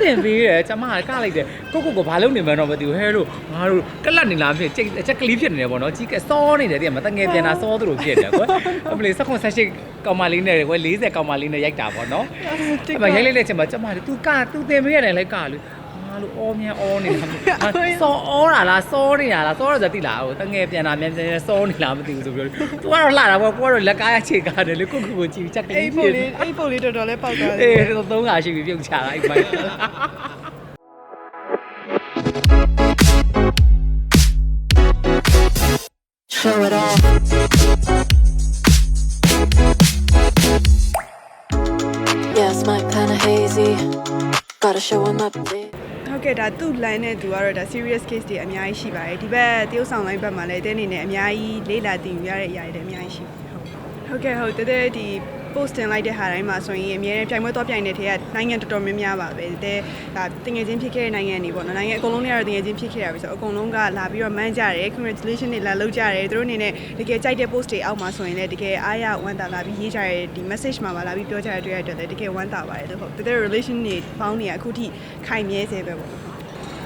တင်ပေးတယ်ကျမကကလိုက်တယ်ကိုကိုကိုဘာလုပ်နေမှန်းတော့မသိဘူးဟဲလို့ငါတို့ကလတ်နေလားဖြစ်ချက်ချက်ကလေးဖြစ်နေတယ်ပေါ့နော်ကြီးကစောနေတယ်တည်းမတငယ်ပြန်တာစောသူလိုဖြစ်တယ်ကွယ်အမလေးစက်ခွန်ဆက်ရှိကောင်မလေးနဲ့ကွယ်40ကောင်မလေးနဲ့ရိုက်တာပေါ့နော်အဲ့မရိုက်လိုက်တဲ့ချိန်မှာကျမကသူကသူတင်ပေးရတယ်လည်းကလို့ငါ လို့အောမြန်အောနေတာစောအောတာလားစောနေတာလားစောရဆိုတိလားဟိုတငယ်ပြန်တာမြန်ပြန်စောနေလားမသိဘူးဆိုပြီးတော့သူကတော့လှတာပေါ့ကိုကတော့လက်ကားရခြေကားတယ်လေကိုကိုကိုကြည့်ချက်ကလေးအဲ့ဖြပုံစ်လေးအဲ့ပုံလေးတော်တော်လေးပေါက်သွားတယ်အေးတော့သုံးခါရှိပြီပြုတ်ချတာအဲ့မိုင်း Show it off. Yeah, it's my kinda hazy. Gotta show him up, babe. ဟုတ်ကဲ့ဒါသူ့ line နဲ့သူကတော့ဒါ serious case တွေအများကြီးရှိပါတယ်ဒီဘက်တရုတ်ဆောင် line ဘက်မှာလည်းတဲအနေနဲ့အများကြီးလေးလာတည်ယူရတဲ့အရာတွေလည်းအများကြီးရှိပါတယ်ဟုတ်ဟုတ်ကဲ့ဟုတ်တဲတဲဒီ post တင်လိုက်တဲ့ဟာတိုင်းမှာဆိုရင်အများနဲ့ပြိုင်ပွဲတော့ပြိုင်နေတဲ့ထဲကနိုင်ငံတော်တော်များများပါပဲတဲဒါတငယ်ချင်းဖြစ်ခဲ့တဲ့နိုင်ငံတွေပေါ့နော်နိုင်ငံအကုန်လုံးတွေကတော့တငယ်ချင်းဖြစ်ခဲ့ရပြီဆိုတော့အကုန်လုံးကလာပြီးတော့မန်းကြတယ် congratulation တွေလာလုပ်ကြတယ်သူတို့အနေနဲ့တကယ်ကြိုက်တဲ့ post တွေအောက်မှာဆိုရင်လည်းတကယ်အားရဝမ်းသာလာပြီးရေးကြတဲ့ဒီ message မှာပါလာပြီးပြောကြတဲ့တွေ့ရတဲ့အတွက်လည်းတကယ်ဝမ်းသာပါတယ်လို့ဟုတ်တဲတဲ relation တွေပေါင်းနေရအခုထိခိုင်မြဲစေပဲပေါ့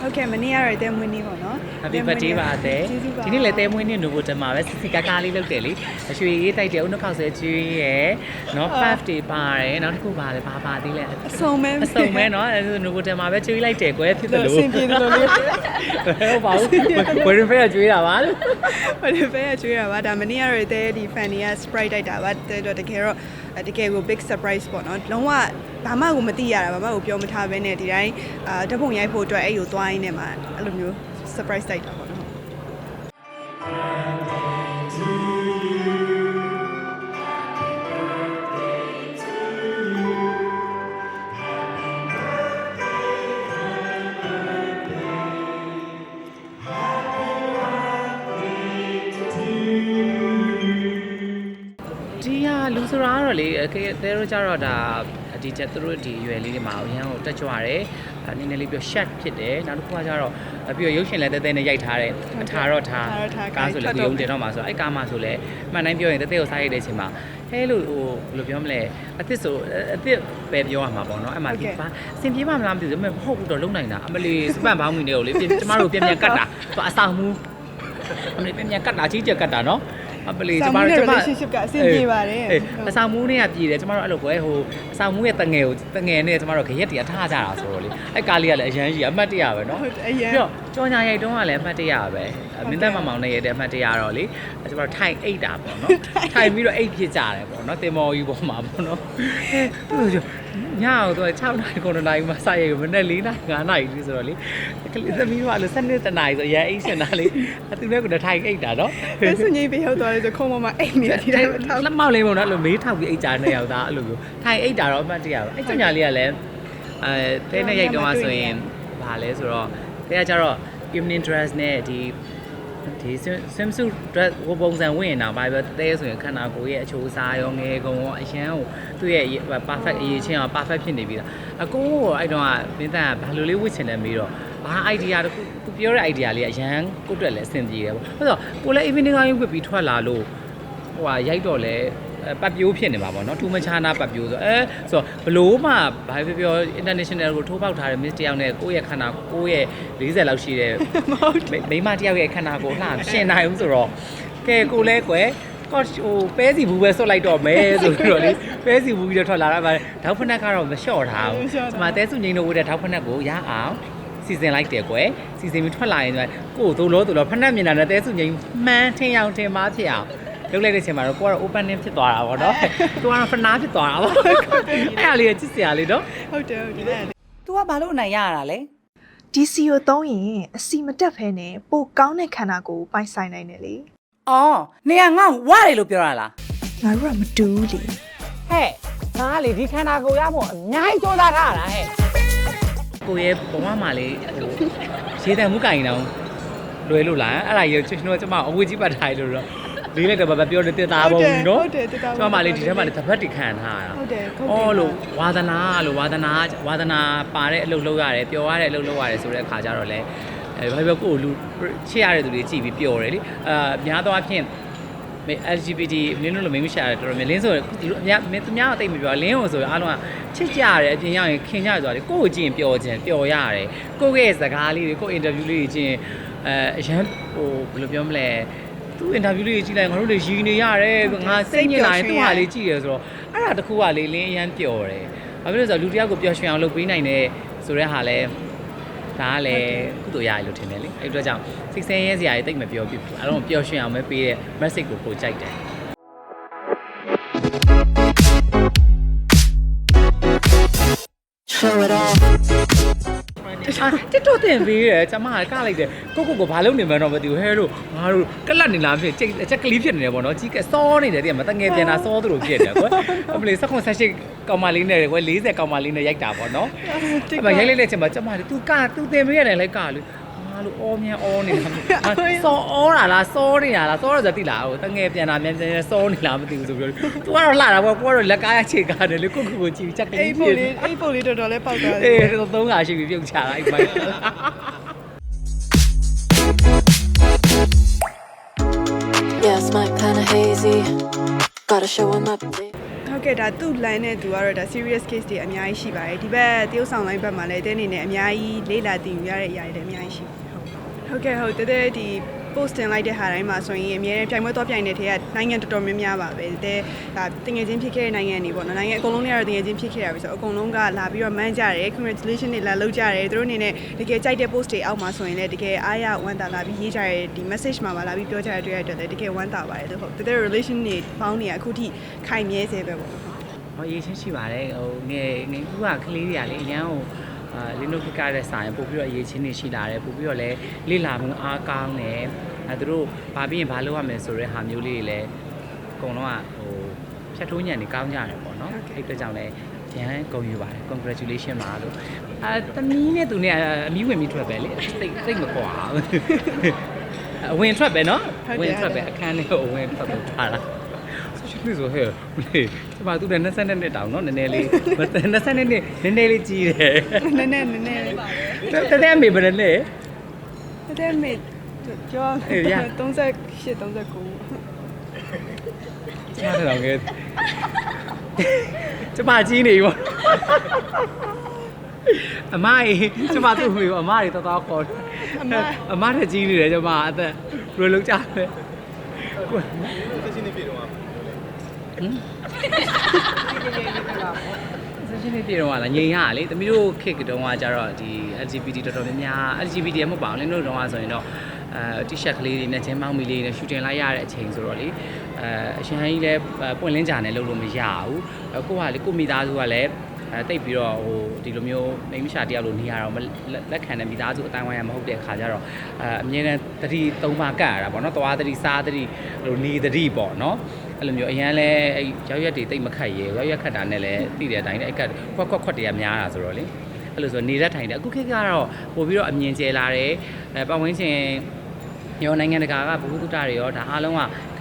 ဟုတ်ကဲ့မနေ့ကတော့တဲမွေးနေ့ပေါ့နော် Happy birthday ပါတဲ့ကျေးဇူးပါဒီနေ့လည်းတဲမွေးနေ့နိုဘိုတမှာပဲစစ်စစ်ကားကားလေးလုပ်တယ်လေအရွှေရေးတိုက်တယ်ဦးနှခောက်ဆဲကျွေးရယ်နော်5တွေပါတယ်နောက်တစ်ခုပါလေဘာပါသေးလဲအစုံမဲအစုံမဲနော်အဲနိုဘိုတမှာပဲကျွေးလိုက်တယ်ကွယ်ဖြစ်တယ်လို့အဆင်ပြေတယ်လို့လေဟုတ်ပါဘူးဝယ်ရင်ဖဲကျွေးတာပါလို့ဘာလို့ပဲကျွေးရပါဒါမနေ့ကတော့တဲဒီ fan တွေက sprite တိုက်တာပါတဲတော့တကယ်တော့အဲတကယ်ကို big surprise ပေါ့နော်လုံးဝ ဘာမှကိုမသိရတာဘာမှကိုပြောမထားဘဲနဲ့ဒီတိုင်းအာဓာတ်ပုံရိုက်ဖို့အတွက်အဲ့ကိုသွားရင်းနဲ့မှအဲ့လိုမျိုး surprise တိုက်တာပေါ့နော်ဒီဟာလူဆိုတာကတော့လေအကေတဲတို့ကြတော့ဒါ ဒီချက်သူတို့ဒီရွယ်လေးတွေမှာအရန်ကိုတက်ကြွတယ်အဲနည်းနည်းလေးပြော shut ဖြစ်တယ်နောက်တစ်ခုကကြတော့အပြီးတော့ရုပ်ရှင်လည်းတဲတဲနဲ့ရိုက်ထားတယ်အထာတော့ထားထားတော့ထားကားဆိုလည်းဒီုံတင်တော့မှာဆိုအဲ့ကားမှာဆိုလည်းမှန်တိုင်းပြောရင်တဲတဲကိုစားရိုက်တဲ့အချိန်မှာဟဲလို့ဟိုဘယ်လိုပြောမလဲအစ်စ်ဆိုအစ်စ်ပဲပြောရမှာပေါ့နော်အဲ့မှာဒီပါစင်ပြေပါမလားမသိဘူးဒါပေမဲ့မဟုတ်ဘူးတော့လုံနိုင်တာအမလီစပန်ဘောင်းမီတွေကိုလေပြင်ကျမတို့ပြန်ပြန်ကတ်တာသူအဆောင်မူအမလီပြန်ပြန်ကတ်တာကြီးကြက်ကတ်တာနော် အမလီကျမတို့ကျမ relationship ကအဆင်ပြေပါတယ်အေးအဆောင်မူးနဲ့ကပြည်တယ်ကျမတို့အဲ့လိုကွယ်ဟိုအဆောင်မူးရဲ့တငယ်ကိုတငယ်နဲ့ကျမတို့ခရက်တည်းထားကြတာဆိုတော့လေအဲ့ကားလေးကလည်းအရန်ကြီးအမှတ်တရပဲနော်ဟုတ်အရင်ပြီးတော့ကြောင်ညာရိုက်တုံးကလည်းအမှတ်တရပဲမင်းသက်မမောင်နဲ့ရိုက်တဲ့အမှတ်တရတော့လေကျမတို့ထိုင်အိတ်တာပေါ့နော်ထိုင်ပြီးတော့အိတ်ဖြစ်ကြတယ်ပေါ့နော်တင်မော်ကြီးပေါ်မှာပေါ့နော်အဲသူညအောင်တော့6နာရီ9နာရီမှစရိုက်မနေ့4နာရီ9နာရီကြီးဆိုတော့လေကလေးသမီးကလည်း7နှစ်တနာရီဆိုရန်အိတ်စင်တာလေအသူလည်းကထိုင်အိတ်တာနော်အဲ့ဆိုညိပေးဟုတ်သွားတယ်ဆိုခုံပေါ်မှာအိတ်နေတယ်ဒီတိုင်းမထောက်လက်မောက်လေးပုံတော့အဲ့လိုမေးထောက်ပြီးအိတ်ကြနေရောက်သားအဲ့လိုမျိုးထိုင်အိတ်တာတော့အမှတ်တရပါအဲ့ကျညာလေးကလည်းအဲတဲနဲ့ရိုက်တော့ဆိုရင်ဘာလဲဆိုတော့တဲကကြတော့ evening dress နဲ့ဒီ ဒီ swimsuit dress ဟိုပုံစံဝင်နေတာဘာပဲတဲဆိုရင်ခန္ဓာကိုယ်ရဲ့အချိုးအစားရောငယ်ကုံရောအရန်ကိုသူ့ရဲ့ perfect အရေးချင်းအောင် perfect ဖြစ်နေပြီလားအကိုကအဲ့တော့မင်းသားကဘာလို့လေးဝစ်ချင်တယ်မေးတော့ဘာ idea တခုသူပြောတဲ့ idea လေးကအရန်ကိုယ့်အတွက်လည်းအဆင်ပြေတယ်ပေါ့အဲ့တော့ကိုလည်း evening ကရုပ်ဝစ်ပြီးထွက်လာလို့ဟိုဟာရိုက်တော့လဲအဲ ပတ်ပြိုးဖြစ်နေမှာပေါ့နော်ထူးမခြားနာပတ်ပြိုးဆိုအဲဆိုတော့ဘလို့မှဘာပြောပြော international ကိုထိုးပေါက်ထားတဲ့ miss တယောက်နဲ့ကိုယ့်ရဲ့ခန္ဓာကိုယ့်ရဲ့40လောက်ရှိတဲ့မဟုတ်ဘူးမိန်းမတယောက်ရဲ့ခန္ဓာကိုယ်လှရှင်နိုင်ဘူးဆိုတော့ကဲကိုလဲကွယ်ကော့ဟိုပဲစီဘူးပဲဆွတ်လိုက်တော့မယ်ဆိုပြီးတော့လေပဲစီဘူးပြီးတော့ထွက်လာတာပါဓာတ်ဖက်နက်ကတော့မလျှော့ထားဘူးဒီမှာတဲစုငိမ့်တော့ဝတ်တဲ့ဓာတ်ဖက်နက်ကိုရအောင်စီစဉ်လိုက်တယ်ကွယ်စီစဉ်ပြီးထွက်လာရင်ကိုယ်သို့လို့သို့လို့ဖက်နက်မြင်တာနဲ့တဲစုငိမ့်မှန်းထင်အောင်ထင်မှားဖြစ်အောင် လုပ်လိုက်တဲ့အချိန်မှာတော့ကိုကတော့ opening ဖြစ်သွားတာပေါ့နော်။ကိုကတော့ဖနာဖြစ်သွားတာပေါ့။အဲ့ဒါလေးကချစ်စရာလေးနော်ဟုတ်တယ်ဟုတ်တယ်။ तू ကဘာလို့အနိုင်ရတာလဲဒီစီကိုသုံးရင်အစီမတက်ဖဲနဲ့ပိုကောင်းတဲ့ခန္ဓာကိုယ်ပိုင်ဆိုင်နိုင်တယ်လေ။အော်နေရငါ့ကိုဝရတယ်လို့ပြောရလားငါတို့ကမတူဘူးလေ။ဟဲ့ငါကလေဒီခန္ဓာကိုယ်ရဖို့အများကြီးစူးစမ်းထားတာဟဲ့။ကိုရဲ့ဘဝမှာလေဟိုရေတံမှုကင်တောင်လွယ်လို့လား။အဲ့ဒါရေကျွန်တော်ကျမအဝေးကြီးပတ်ထားရလို့တော့ လေးလိုက်တော့ဗပြောနေတက်တာပေါ့နော်ဟုတ်တယ်တက်တာကျမမလေးဒီထဲမှာလေတစ်ဖက်တခံထားတာဟုတ်တယ်ဟုတ်တယ်အော်လို့ဝါသနာလို့ဝါသနာဝါသနာပါတဲ့အလုပ်လုပ်ရတယ်ပျော်ရတဲ့အလုပ်လုပ်ရတယ်ဆိုတဲ့အခါကျတော့လေအဲဘာပြောကိုယ်လူချစ်ရတဲ့သူတွေကြည်ပြီးပျော်တယ်လေအာများသောအားဖြင့်မေ LGBT မင်းတို့လိုမင်းမရှာတယ်တော်တော်များလင်းဆိုဒီလိုအများမင်းသူများတော့တိတ်မပြောလင်းအောင်ဆိုရင်အားလုံးကချစ်ကြရတယ်အပြင်ရောက်ရင်ခင်ကြရဆိုတာလေကိုယ့်ကိုကြည့်ရင်ပျော်ခြင်းပျော်ရတယ်ကိုယ့်ရဲ့စကားလေးတွေကိုယ့် interview လေးတွေကြည့်ရင်အဲအရန်ဟိုဘယ်လိုပြောမလဲ သူ interview လေးကြီးလိုက်ငါတို့တွေရည်နေရတယ်ငါစိတ်ညစ်လာရင်သူ့ဟာလေးကြည့်ရဆိုတော့အဲ့ဒါတခုကလေလင်းအရန်ပျော်တယ်ဘာဖြစ်လို့လဲဆိုတော့လူတစ်ယောက်ကိုပျော်ရွှင်အောင်လုပ်ပေးနိုင်တဲ့ဆိုတဲ့ဟာလဲဒါကလည်းကုသိုလ်ရတယ်လို့ထင်တယ်လေအဲ့ဒီအတွက်ကြောင့်စိတ်ဆင်းရဲစရာတွေတိတ်မပြောပြဘူးအဲ့တော့ပျော်ရွှင်အောင်ပဲပေးတဲ့ message ကိုပို့ကြိုက်တယ် Show it off. အာ တစ်တော့တင်ပေးတယ်ကျမကကလိုက်တယ်ကိုကိုကိုဘာလုပ်နေမှန်းတော့မသိဘူးဟဲလို့ငါတို့ကလတ်နေလားဖြစ်ချိတ်အချက်ကလေးဖြစ်နေတယ်ပေါ့နော်ကြီးကစောနေတယ်တဲ့မတငယ်ပြန်တာစောသလိုဖြစ်တယ်ကွယ်အမလေးစက်ခွန်ဆက်ရှိကောင်မလေးနဲ့ကွယ်40ကောင်မလေးနဲ့ရိုက်တာပေါ့နော်အဲ့မရိုက်လိုက်တဲ့ချိန်မှာကျမက तू က तू တင်ပေးရတယ်လိုက်ကလေငါ လို့အောမြန်အောနေတာစောအောတာလားစောနေတာလားစောရဆိုတိလားဟိုတငယ်ပြန်တာမြန်ပြန်စောနေလားမသိဘူးဆိုပြီးတော့ तू ကတော့လှတာပေါ့ကိုကတော့လက်ကားရခြေကားတယ်လေကိုကိုကိုကြည့်ချက်ကလေးအဲ့ပုံလေးအဲ့ပုံလေးတော်တော်လေးပေါက်သွားတယ်အေးတော့သုံးခါရှိပြီပြုတ်ချတာအဲ့မိုင်း Yeah, it's my kinda hazy. Gotta show him up. babe. ဟုတ်ကဲ့ဒါသူ့ line နဲ့သူကတော့ဒါ serious case တွေအများကြီးရှိပါတယ်ဒီဘက်တရုတ်ဆောင် line ဘက်မှာလည်းတဲအနေနဲ့အများကြီးလေးလာတင်ယူရတဲ့အရာတွေလည်းအများကြီးရှိပါတယ် ဟုတ်ဟုတ်ကဲ့ဟုတ်တဲတဲဒီ post တင်လိုက်တဲ့ဟာတိုင်းမှာဆိုရင်အများနဲ့ပြိုင်ပွဲတော့ပြိုင်နေတဲ့ထဲကနိုင်ငံတော်တော်များများပါပဲတဲဒါတင်ငယ်ချင်းဖြစ်ခဲ့တဲ့နိုင်ငံတွေပေါ့နော်နိုင်ငံအကုန်လုံးတွေကတော့တင်ငယ်ချင်းဖြစ်ခဲ့ရပြီဆိုတော့အကုန်လုံးကလာပြီးတော့ man ကြတယ် congratulation တွေလာလုပ်ကြတယ်သူတို့အနေနဲ့တကယ်ကြိုက်တဲ့ post တွေအောက်မှာဆိုရင်လည်းတကယ်အားရဝမ်းသာလာပြီးရေးကြတယ်ဒီ message မှာပါလာပြီးပြောကြတဲ့တွေ့ရတဲ့အတွက်လည်းတကယ်ဝမ်းသာပါတယ်လို့ဟုတ်တဲတဲ relation တွေပေါင်းနေရအခုထိခိုင်မြဲစေပဲပေါ့ဟောရေးချင်းရှိပါတယ်ဟိုငယ်ငယ်ကူကကလေးတွေကလေအရန်ဟို အာလင်းတို့ကိကတဲ့ဆိုင်ပို့ပြီးတော့အရေးချင်းတွေရှိလာတယ်ပို့ပြီးတော့လည်းလိလာမှုအားကောင်းတယ်အဲသူတို့ဘာပြီးရင်ဘာလုပ်ရမလဲဆိုတဲ့ဟာမျိုးလေးတွေလည်းအကုန်လုံးကဟိုဖြတ်ထိုးညံနေကောင်းကြတယ်ပေါ့နော်အဲ့အတွက်ကြောင့်လည်းရန်ဂုဏ်ယူပါတယ် congratulation ပါလို့အာတမီးနဲ့သူနဲ့အမီးဝင်ပြီးထွက်ပဲလေစိတ်စိတ်မကွာအဝင်ထွက်ပဲနော်ဝင်ထွက်ပဲအခန်းထဲကိုဝင်ထွက်ဖို့ထားတာ ဆိုရှင်ဆိုဟဲ့လေကျမသူနဲ့20နှစ်တောင်နော်နည်းနည်းလေး20နှစ်နည်းနည်းလေးကြီးတယ်နည်းနည်းနည်းနည်းလေးပါတတဲ့မေဘယ်နဲ့လဲတဲ့မေကျော်အေးရ38 39ကျမတော့ငယ်ကျမကြီးနေရောအမကြီးကျမသူ့မေအမကြီးတော်တော်ခေါ်အမအမထကြီးနေတယ်ကျမအသက်ဘယ်လိုလုပ်ကြလဲဆက် ရှင်နေပြေတော့လာငြိမ်ရလေတမီးတို့ခေတ်တုန်းကကြတော့ဒီ LGBT တော်တော်များများ LGBT မဟုတ်ပါဘူးလင်းတို့တုန်းကဆိုရင်တော့အဲ T-shirt ကလေးတွေနဲ့ဂျင်းမောင်းမီလေးတွေနဲ့ shooting လိုက်ရတဲ့အချိန်ဆိုတော့လေအဲအရှင်ကြီးလည်းပွင့်လင်းကြနဲ့လုပ်လို့မရဘူးကိုကလေကိုမိသားစုကလည်းအဲတိတ်ပြီးတော့ဟိုဒီလိုမျိုးမိန်းမရှာတယောက်လိုနေရတော့လက်ခံတဲ့မိသားစုအတိုင်းဝိုင်းရမဟုတ်တဲ့အခါကျတော့အဲအမြဲတမ်းတတိသုံးပါကတ်ရတာပေါ့နော်သွားတတိစားတတိလိုနေတတိပေါ့နော် အဲ့လိုမျိုးအရန်လဲအဲ့ရောက်ရက်တွေတိတ်မခတ်ရဲရောက်ရက်ခတ်တာနဲ့လည်းသိတဲ့အတိုင်းလည်းအဲ့ကခွက်ခွက်ခွက်တွေကများတာဆိုတော့လေအဲ့လိုဆိုနေတဲ့ထိုင်တယ်အခုခေတ်ကတော့ပို့ပြီးတော့အမြင်ကျဲလာတယ်အဲပတ်ဝန်းကျင်ရောနိုင်ငံတကာကဘုဟုတုတ္တတွေရောဒါအားလုံးက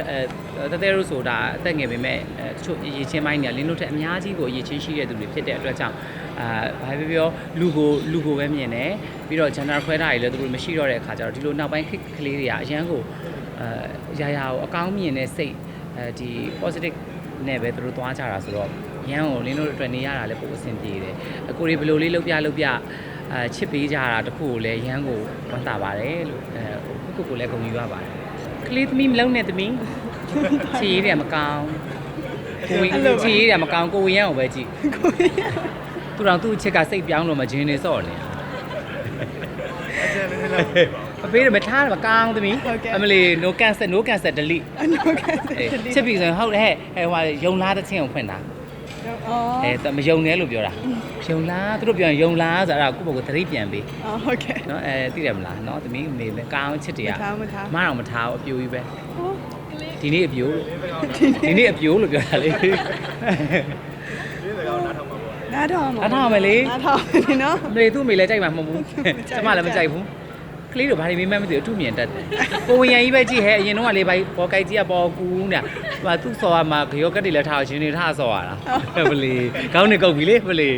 အဲတသေးလို့ဆိုတာအသက်ငယ်ပေမဲ့အဲတချို့ရေချင်းပိုင်းတွေကလင်းလို့တဲ့အများကြီးကိုရေချင်းရှိတဲ့သူတွေဖြစ်တဲ့အတွက်ကြောင့်အာဘာပဲပြောလူကိုလူကိုပဲမြင်တယ်ပြီးတော့ gender ခွဲတာတွေလည်းသူတို့မရှိတော့တဲ့အခါကျတော့ဒီလိုနောက်ပိုင်းခက်ကလေးတွေကအရန်ကိုအဲရာရာကိုအကောင်းမြင်တဲ့စိတ် အဲဒီ positive နဲ့ပဲသူတို့သွားကြတာဆိုတော့ရန်ကိုလင်းတို့အတွက်နေရတာလည်းပိုအဆင်ပြေတယ်အကိုတွေဘယ်လိုလေးလုပ်ပြလုပ်ပြအဲချစ်ပေးကြတာတခုကိုလည်းရန်ကိုဝမ်းသာပါတယ်လို့အဲခုခုကိုလည်းဂုဏ်ယူရပါတယ်ကလေးသမီးမလုံးနဲ့သမီးချီရည်တယ်မကောင်းကိုဝင်ချီရည်တယ်မကောင်းကိုဝင်ရအောင်ပဲကြည့်သူတော်သူ့အချစ်ကစိတ်ပြောင်းလို့မဂျင်းနေစော့နေမပေးတယ် မထားတယ်မကောင်းသမီးအမလီ no cancel no cancel delete အနောက်ကအေးချစ်ပြီဆိုရင်ဟုတ်တယ်ဟဲ့ဟဲ့ဟိုယုံလားတစ်ချင်းကိုဖွင့်တာအော်အဲမယုံနဲ့လို့ပြောတာယုံလားသူတို့ပြောရင်ယုံလားဆိုတာကိုယ့်ဘုတ်ကိုသတိပြန်ပေးအော်ဟုတ်ကဲ့ နော်အဲသိတယ်မလားနော်သမီးအမေလည်းကောင်းချစ်တယ်မကထားမထားမအောင်မထားဘူးအပြိုကြီးပဲဟောဒီနေ့အပြိုးလို့ဒီနေ့အပြိုးလို့ပြောတာလေ နားထောင်ပါနားထောင်မယ်လေ နားထောင်မယ်နော် အမေသူ့အမေလည်းကြိုက်မှာမဟုတ်ဘူးကျမလည်းမကြိုက်ဘူး ကလေးတို့ဘာတွေမေးမှန်းမသိဘူးအထုမြင်တတ်တယ်ကိုဝင်ရန်ကြီးပဲကြည့်ဟဲ့အရင်တော့ကလေဘာပေါ်ကြိုက်ကြီးကပေါ်ကူးနေတာဟိုသူ့စော်ရမှာဂရောကတ်တွေလည်းထားအောင်ရှင်နေထားစော်ရတာဘလီကောင်းနေကုတ်ပြီလေဘလီ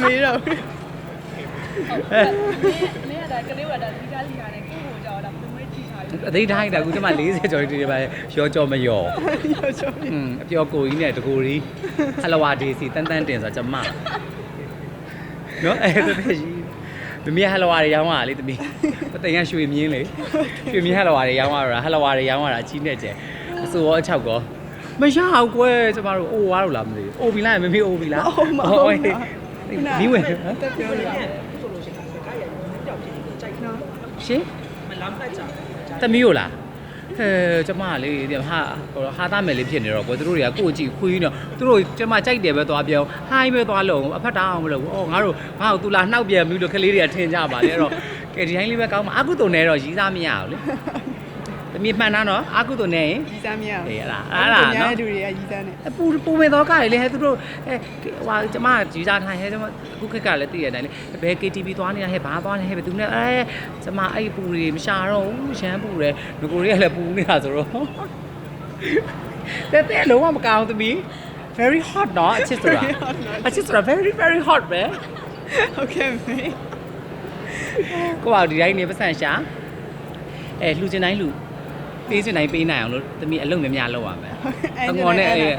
မေးတော့မင်းကဒါကလေးကဒါဒီကားလီဟာနဲ့ကိုယ့်ကိုကြောက်တာဘယ်လိုမှကြည့်ထားအသေးတိုင်းတာအခုကျမ40ကျော်ဒီပါရောကြောမရောရောချောอืมအပြောကိုကြီးနဲ့တကူကြီးဟလဝါဒေစီတန်းတန်းတင်ဆိုကျမနော်အဲ့ဒါတည်းကြီး မမီးဟလဝါတွေရောင်းရလေတမီးပသိမ်ကရွှေမြင်းလေရွှေမြင်းဟလဝါတွေရောင်းရတာဟလဝါတွေရောင်းရတာအကြီးနဲ့ကျဲအစိုးရောအချောက်ကောမရအောင်ကွယ်ကျမတို့အိုးသွားလို့လားမသိဘူးအိုးပြီလားမမေးအိုးပြီလားအိုးမအိုးမမီးဝင်တက်ပြောလို့ရှင်မလမ်းပတ်ကြတမီးကိုလား ဟဲကျမကလေဒီဟာဟိုဟာသားမယ်လေးဖြစ်နေတော့ကွယ်သူတို့တွေကကိုယ့်ကြည့်ခွေးနေတော့သူတို့ကျမကြိုက်တယ်ပဲသွားပြောင်းဟိုင်းပဲသွားလုံးအဖက်တောင်းအောင်မလုပ်ဘူးအော်ငါတို့ငါ့ကိုသူလာနှောက်ပြန်ပြီလို့ကလေးတွေကထင်ကြပါလေအဲ့တော့ကဲဒီတိုင်းလေးပဲကောင်းမှာအကုသိုလ်နဲ့တော့ရီးစားမရဘူးလေ တမီးမှန်တာနော်အကုသိုလ်နဲ့ရင် ရီးစားမရဘူး အေးအဲ့ဒါအဲ့ဒါနော် ညာတူတွေကရီးစားနေ အပူပူမဲ့တော့ကလေဟဲ့သူတို့အဲဟွာကျမကြီးစားထိုင်ဟဲ့ကျမအခုခက်ကလည်းသိရတယ်လေဘယ် KTV သွားနေတာဟဲ့ဘာသွားနေဟဲ့ဘယ်သူနဲ့အဲကျမအဲ့ပူတွေမရှာတော့ဘူးရမ်းပူတယ်ငကိုတွေကလည်းပူနေတာဆိုတော့တဲ့တဲ့လုံးဝမကောင်းသမီး very hot เนาะအချစ်ဆိုတာအချစ်ဆိုတာ very very hot ပဲ ဟုတ်ကဲ့မေ ကိုယ့်ဘာဒီတိုင်းနေပတ်စံရှာအဲလှူချင်တိုင်းလှူ ပေးချင်တိုင်းပေးနိုင်အောင်လို့သမီးအလုပ်များများလုပ်ရမယ် အငေါ်နဲ့အဲ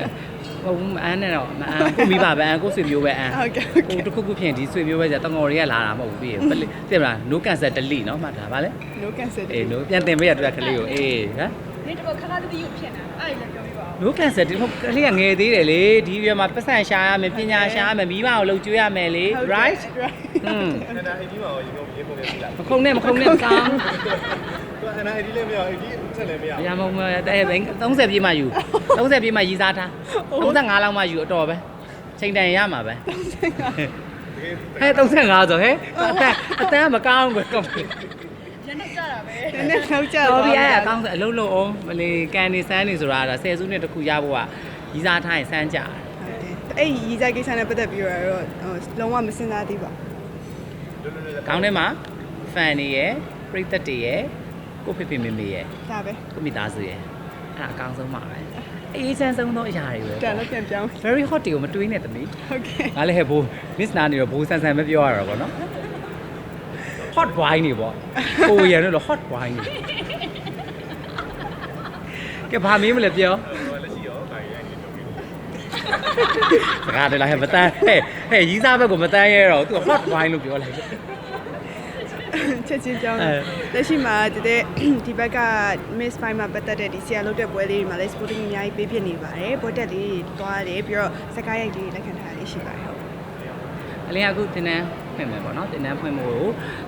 ဟုတ်ဘူးမအန်းနဲ့တော့မအန်းကိုမိပါပဲအန်းကိုဆွေမျိုးပဲအန်း ဟုတ်ကဲ့ဟုတ်ကဲ့ ဟိုတစ်ခုခုဖြစ်ရင်ဒီဆွေမျိုးပဲじゃတငေါ်တွေကလာတာမဟုတ်ဘူးပြီးရင်ပလိသိမလား no cancer delete เนาะမှတ်တာဗာလဲ no cancel အေး no ပြန်တင်ပေးရတူကလေးကိုအေးဟမ် နေတော့ခဏတည်းကိုဖြစ်နေတာအဲ့လည်းပြောပြပါဦး no cancer ဒီဟိုကလေးကငယ်သေးတယ်လေဒီရွယ်မှာပတ်စံရှာရမယ်ပညာရှာရမယ်မိဘကိုလှုပ်ကျွေးရမယ်လေ right อืม ခဏအိဒီမှာရောရေကုန်ရေကုန်နေပြီလား မခုံနဲ့မခုံနဲ့မကောင်း သူက ခဏအိဒီလည်းမရအိဒီဆက်လည်းမရအရာမဟုတ်မတဲ့30ပြည့်မှယူ30ပြည့်မှရီးစားထား35လောက်မှယူအတော်ပဲချိန်တန်ရမှာပဲတကယ်ဟဲ့35ဆိုဟဲ့အတန်အတန်မကောင်းဘူးကောနည်းနည်းနောက်ကြတော်ပြီအဲ့အကောင်းဆိုအလုံးလုံးအောင်မလီကန်နေစမ်းနေဆိုတာဒါဆယ်စုနှစ်တစ်ခုရဖို့ကရီးစားထားရင်စမ်းကြတယ်အဲ့ရီးစားကိစ္စနဲ့ပတ်သက်ပြီးတော့ဟိုလုံးဝမစင်စားသေးပါလွတ်လွတ်လပ်လပ်ကောင်းထဲမှာ fan တွေရယ်ပရိသတ်တွေရယ် ကိုဖေဖေမေမေရယ်ဒါပဲကိုမိသားစုရယ်အဲ့ဒါအကောင်းဆုံးပါပဲအေးချမ်းဆုံးသောအရာတွေပဲတန်တော့ပြန်ပြောင်း very hot တွေကိုမတွေးနဲ့သမီးဟုတ်ကဲ့ငါလည်းဟဲ့ဘိုး miss နာနေတော့ဘိုးဆန်ဆန်ပဲပြောရတာပေါ့နော် hot wine တွေပေါ့ကိုရယ်တော့ hot wine တွေကဲဘာမင်းမလဲပြောလက်ရှိရောခါရီရိုက်နေတော့ပြီစကားတယ်လားဟဲ့မတန်းဟဲ့ဟဲ့ရီးစားဘက်ကိုမတန်းရဲတော့သူက hot wine လို့ပြောလိုက်တယ် ချက်ချင်းကြောင်းအဲလက်ရှိမှာတတဲ့ဒီဘက်က Miss Five မှာပတ်သက်တဲ့ဒီဆရာလုပ်တဲ့ပွဲလေးတွေမှာလည်း sporting အများကြီးပေးဖြစ်နေပါတယ်ဘောတက်လေးတွေတွားတယ်ပြီးတော့စကားရိုက်လေးတွေလက်ခံထားလေးရှိပါတယ်ဟုတ်အလင်းကအခုတင်တန်း ဖွင့်မယ်ပေါ့နော်တင်တန်းဖွင့်ဖို့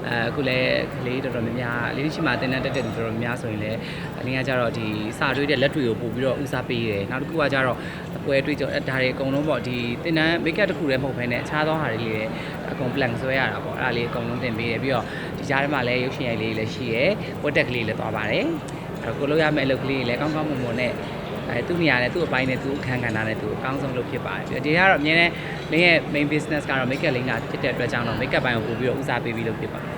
အဲအခုလည်းကလေးတော်တော်များများအလင်းရှိမှတင်တန်းတက်တဲ့လူတော်တော်များများဆိုရင်လည်းအလင်းကကြတော့ဒီစာတွေးတဲ့လက်တွေကိုပို့ပြီးတော့ဦးစားပေးတယ်နောက်တစ်ခုကကြတော့အပွဲတွေးကြဒါတွေအကုန်လုံးပေါ့ဒီတင်တန်း make up တစ်ခုတည်းမဟုတ်ဘဲနဲ့အခြားသောဟာတွေလေးလည်းအကုန် plan ဆွဲရတာပေါ့အဲ့ဒါလေးအကုန်လုံးတင်ပေးတယ်ပြီးတော့ဒီကြားထဲမှာလည်းရုပ်ရှင်ရိုက်လေးလည်းရှိရယ်ဝတ်တက်ကလေးလည်းသွားပါတယ်အဲ့တော့ကိုလို့ရမယ့်အလုပ်ကလေးတွေလည်းကောင်းကောင်းမွန်မွန်နဲ့ အဲသူ့နေရာနဲ့သူ့အပိုင်းနဲ့သူ့အခန်းကဏ္ဍနဲ့သူအကောင်းဆုံးလုပ်ဖြစ်ပါတယ်ပြီးတော့ဒီကတော့အမြဲတမ်းလင်းရဲ့ main business ကတော့ make up လိမ့်တာဖြစ်တဲ့အတွက်ကြောင့်တော့ make up ဘိုင်းကိုပို့ပြီးတော့ဦးစားပေးပြီးလုပ်ဖြစ်ပါတယ်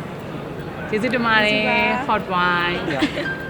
ကျေးဇူးတင်ပါတယ် hot wine